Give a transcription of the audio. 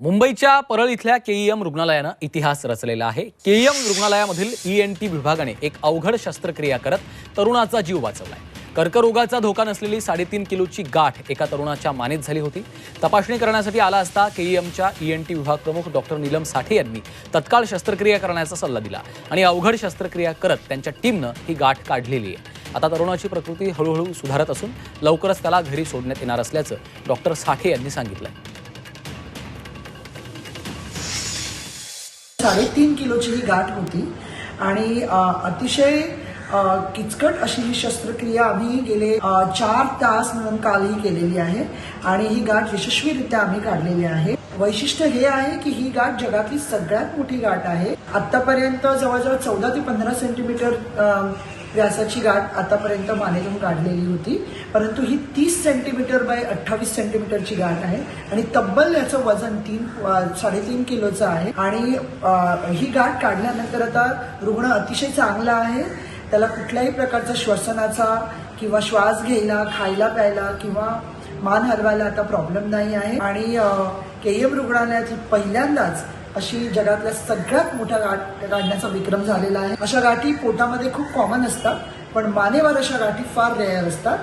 मुंबईच्या परळ इथल्या केईएम रुग्णालयानं इतिहास रचलेला आहे. केईएम रुग्णालयामधील ई एन टी विभागाने एक अवघड शस्त्रक्रिया करत तरुणाचा जीव वाचवलाय. कर्करोगाचा धोका नसलेली साडेतीन किलोची गाठ एका तरुणाच्या मानेत झाली होती. तपासणी करण्यासाठी आला असता केईएमच्या ई एन टी विभाग प्रमुख डॉक्टर नीलम साठे यांनी तत्काळ शस्त्रक्रिया करण्याचा सल्ला दिला आणि अवघड शस्त्रक्रिया करत त्यांच्या टीमनं ही गाठ काढलेली आहे. आता तरुणाची प्रकृती हळूहळू सुधारत असून लवकरच त्याला घरी सोडण्यात येणार असल्याचं डॉक्टर साठे यांनी सांगितलंय. साडेतीन किलोची ही गाठ होती. आणि अतिशय किचकट अशी ही शस्त्रक्रिया आम्ही गेले चार तास मिळून कालही केलेली आहे. आणि ही गाठ यशस्वीरित्या आम्ही काढलेली आहे. वैशिष्ट्य हे आहे की ही गाठ जगातली सगळ्यात मोठी गाठ आहे. आतापर्यंत जवळजवळ चौदा ते पंधरा सेंटीमीटर व्यासाची गाठ आतापर्यंत मानेतून काढलेली होती. परंतु ही तीस सेंटीमीटर बाय अठ्ठावीस सेंटीमीटरची गाठ आहे. आणि तब्बल याचं वजन तीन साडेतीन किलोचं आहे. आणि ही गाठ काढल्यानंतर आता रुग्ण अतिशय चांगला आहे. त्याला कुठल्याही प्रकारचा श्वसनाचा किंवा श्वास घ्यायला खायला प्यायला किंवा मान हलवायला आता प्रॉब्लेम नाही आहे. आणि के एम रुग्णालयात पहिल्यांदाच अशी जगातल्या सगळ्यात मोठ्या गाठ गाठण्याचा विक्रम झालेला आहे. अशा गाठी पोटामध्ये खूप कॉमन असतात पण मानेवर अशा गाठी फार रेअर असतात.